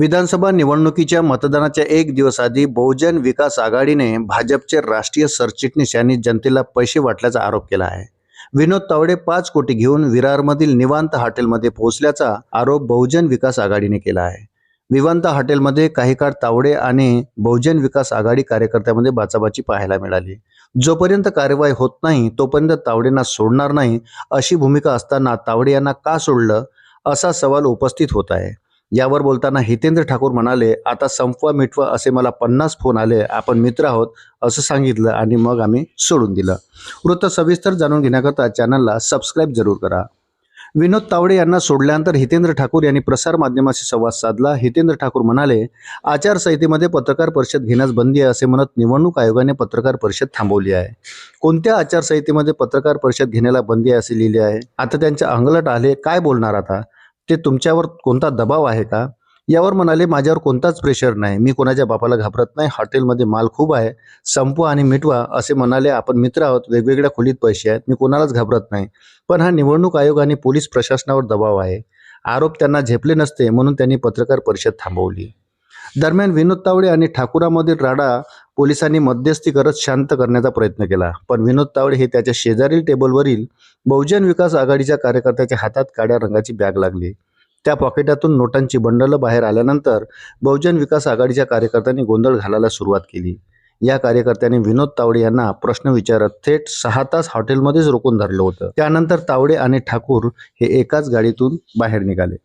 विधानसभा निवडणुकीच्या मतदानाच्या एक दिवस आधी बहुजन विकास आघाडीने भाजपचे राष्ट्रीय सरचिटणीस यांनी जनतेला पैसे वाटल्याचा आरोप केला आहे. विनोद तावडे पाच कोटी घेऊन विरारमधील निवांत हॉटेलमध्ये पोहोचल्याचा आरोप बहुजन विकास आघाडीने केला आहे. विवांत हॉटेलमध्ये काही काळ तावडे आणि बहुजन विकास आघाडी कार्यकर्त्यामध्ये बाचाबाची पाहायला मिळाली. जोपर्यंत कार्यवाही होत नाही तोपर्यंत तावडेंना सोडणार नाही अशी भूमिका असताना तावडे यांना का सोडलं असा सवाल उपस्थित होत आहे. यावर बोलताना हितेंद्र ठाकूर म्हणाले आता संपवा मिटवा असे मला पन्नास फोन आले आपण मित्र आहोत असं सांगितलं आणि मग आम्ही सोडून दिलं. वृत्त सविस्तर जाणून घेण्याकरता चॅनलला सबस्क्राईब जरूर करा. विनोद तावडे यांना सोडल्यानंतर हितेंद्र ठाकूर यांनी प्रसार माध्यमाशी संवाद साधला. हितेंद्र ठाकूर म्हणाले आचारसंहितेमध्ये पत्रकार परिषद घेण्यास बंदी आहे असे म्हणत निवडणूक आयोगाने पत्रकार परिषद थांबवली आहे. कोणत्या आचारसंहितेमध्ये पत्रकार परिषद घेण्याला बंदी आहे असे लिहिले आहे? आता त्यांच्या अंगलट आले काय बोलणार आता? ते तुमच्यावर कोणता दबाव आहे का? यावर म्हणाले माझ्यावर कोणताच प्रेशर नाही. मी कोणाच्या बापाला घाबरत नाही. हॉटेलमध्ये माल खूप आहे. संपवा आणि मिटवा असे म्हणाले. आपण मित्र आहोत. वेगवेगळ्या खोलीत पैसे आहेत. मी कोणालाच घाबरत नाही. पण हा निवडणूक आयोग आणि पोलीस प्रशासनावर दबाव आहे. आरोप त्यांना झेपले नसते म्हणून त्यांनी पत्रकार परिषद थांबवली. दरम्यान विनोद तावडे आणि ठाकुरामधील राडा पोलिसांनी मध्यस्थी करत शांत करण्याचा प्रयत्न केला. पण विनोद तावडे हे त्याच्या शेजारील टेबलवरील बहुजन विकास आघाडीच्या कार्यकर्त्याच्या हातात काळ्या रंगाची बॅग लागली. त्या पॉकेटातून नोटांची बंडलं बाहेर आल्यानंतर बहुजन विकास आघाडीच्या कार्यकर्त्यांनी गोंधळ घालायला सुरुवात केली. या कार्यकर्त्यांनी विनोद तावडे यांना प्रश्न विचारत थेट सहा तास हॉटेलमध्येच रोखून धरलं होतं. त्यानंतर तावडे आणि ठाकूर हे एकाच गाडीतून बाहेर निघाले.